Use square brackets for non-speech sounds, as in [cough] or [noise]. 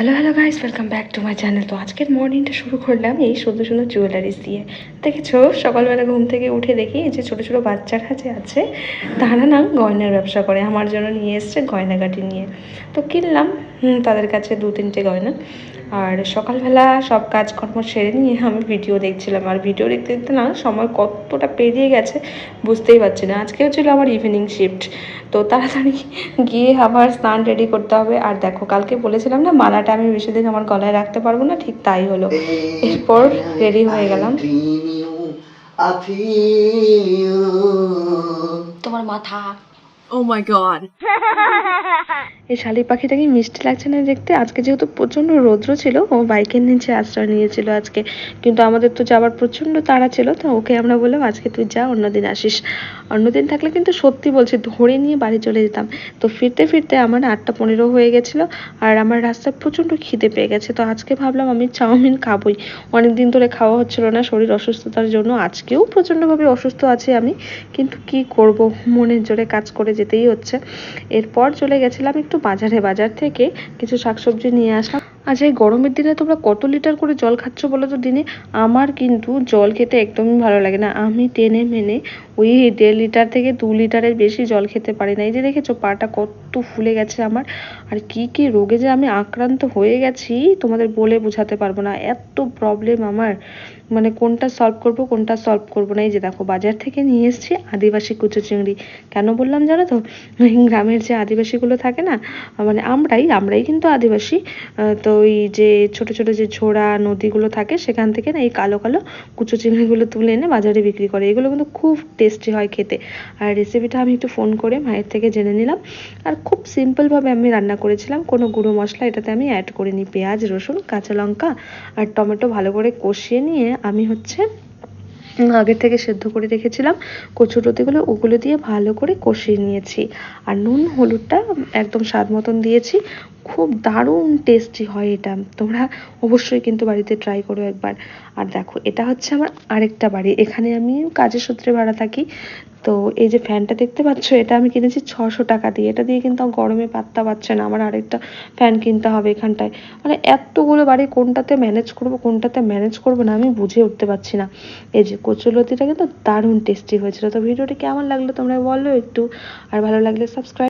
Hello hello guys welcome back to my channel তো আজকের মর্নিংটা শুরু করলাম এই সুন্দর সুন্দর জুয়েলারিস দিয়ে। দেখেছ? সকালবেলা ঘুম থেকে উঠে দেখি যে ছোটো ছোটো বাচ্চার কাছে আছে তারা না গয়নার ব্যবসা করে। আমার জন্য নিয়ে এসছে গয়নাগাটি নিয়ে। তো কিনলাম তাদের কাছে দু তিনটে গয়না। আর সকালবেলা সব কাজকর্ম সেরে নিয়ে আমি ভিডিও দেখছিলাম। আর ভিডিও দেখতে দেখতে না সময় কতটা পেরিয়ে গেছে বুঝতেই পারছি না। আজকেও ছিল আমার ইভিনিং শিফট তো তাড়াতাড়ি গিয়ে আবার স্নান রেডি করতে হবে। আর দেখো কালকে বলেছিলাম না মালাটা আমি বেশি দিন আমার গলায় রাখতে পারব না ঠিক তাই হলো। এরপর রেডি হয়ে গেলাম. তোমার মাথা Oh my god. [laughs] এই শালিক পাখিটাকে মিষ্টি লাগছে না দেখতে? আজকে যেহেতু প্রচণ্ড রৌদ্র ছিল, ও বাইকের নিচে আশ্রয় নিয়েছিল আজকে। কিন্তু আমাদের তো যাওয়ার প্রচণ্ড তাড়া ছিল, তো ওকে আমরা বললাম, আজকে তুই যা, অন্যদিন আসিস। অন্যদিন থাকলে কিন্তু সত্যি বলছি, ধরে নিয়ে বাড়ি চলে যেতাম। তো ফিরতে ফিরতে আমার আটটা পনেরো হয়ে গেছিল, আর আমার রাস্তায় প্রচণ্ড খিদে পেয়ে গেছে। তো আজকে ভাবলাম, আমি চাউমিন খাবোই। অনেক দিন ধরে খাওয়া হচ্ছিল না, শরীর অসুস্থতার জন্য আজকেও প্রচণ্ডভাবে অসুস্থ আছি আমি। কিন্তু কি করব? মনের জোরে কাজ করে যেতেই হচ্ছে। এরপর চলে গেছিলাম একটু বাজারে। বাজার থেকে কিছু শাকসবজি নিয়ে আসলাম। আচ্ছা এই গরমের দিনে তোমরা কত লিটার করে জল খাচ্ছ বলো তো দিনে? আমার কিন্তু জল খেতে একদমই ভালো লাগে না। আমি টেনে মেনে ওই দেড় লিটার থেকে দু লিটারের বেশি জল খেতে পারি না। এই যে দেখেছ, পাটা কত ফুলে গেছে আমার। আর কি কি রোগে যে আমি আক্রান্ত হয়ে গেছি, তোমাদের বলে বোঝাতে পারব না। এত প্রবলেম আমার। মানে কোনটা সলভ করব, কোনটা সলভ করব না। এই যে দেখো, বাজার থেকে নিয়ে এসেছি আদিবাসী কুচো চিংড়ি। কেন বললাম জানো তো? গ্রামের যে আদিবাসীগুলো থাকে না মানে আমরাই আমরাই কিন্তু আদিবাসী। তো ওই যে ছোট ছোট যে ঝোড়া, নদীগুলো থাকে, সেখান থেকে না এই কালো কালো কুচো চিংড়িগুলো তুলে এনে বাজারে বিক্রি করে। এগুলো কিন্তু খুব টেস্টি হয় খেতে। আর রেসিপিটা আমি একটু ফোন করে মায়ের থেকে জেনে নিলাম। আর খুব সিম্পলভাবে আমি রান্না করেছিলাম। কোনো গুঁড়ো মশলা এটাতে আমি অ্যাড করিনি। পেঁয়াজ, রসুন, কাঁচা লঙ্কা আর টমেটো ভালো করে কষিয়ে নিয়ে আমি হচ্ছে আগের থেকে সেদ্ধ করে রেখেছিলাম। কচুরতিগুলো ওগুলো দিয়ে ভালো করে কষিয়ে নিয়েছি। আর নুন, হলুদটা একদম স্বাদ মতন দিয়েছি। খুব দারুণ টেস্টি হয় এটা। তোমরা অবশ্যই কিন্তু বাড়িতে ট্রাই করো একবার। আর দেখো, এটা হচ্ছে আমার আরেকটা বাড়ি। এখানে আমি কাজের সূত্রে ভাড়া থাকি। তো এই যে ফ্যানটা দেখতে পাচ্ছ, এটা আমি কিনেছি ছশো টাকা দিয়ে। এটা দিয়ে কিন্তু গরমে পাত্তা পাচ্ছে না। আমার আরেকটা ফ্যান কিনতে হবে এখানটায়। মানে এতগুলো বাড়ি, কোনটাতে ম্যানেজ করব, কোনটাতে ম্যানেজ করব না, আমি বুঝে উঠতে পারছি না। এই যে কচুলতিটা কিন্তু দারুণ টেস্টি হয়েছিল। তো ভিডিওটি কেমন লাগল তোমরা বলো একটু। আর ভালো লাগলে সাবস্ক্রাইব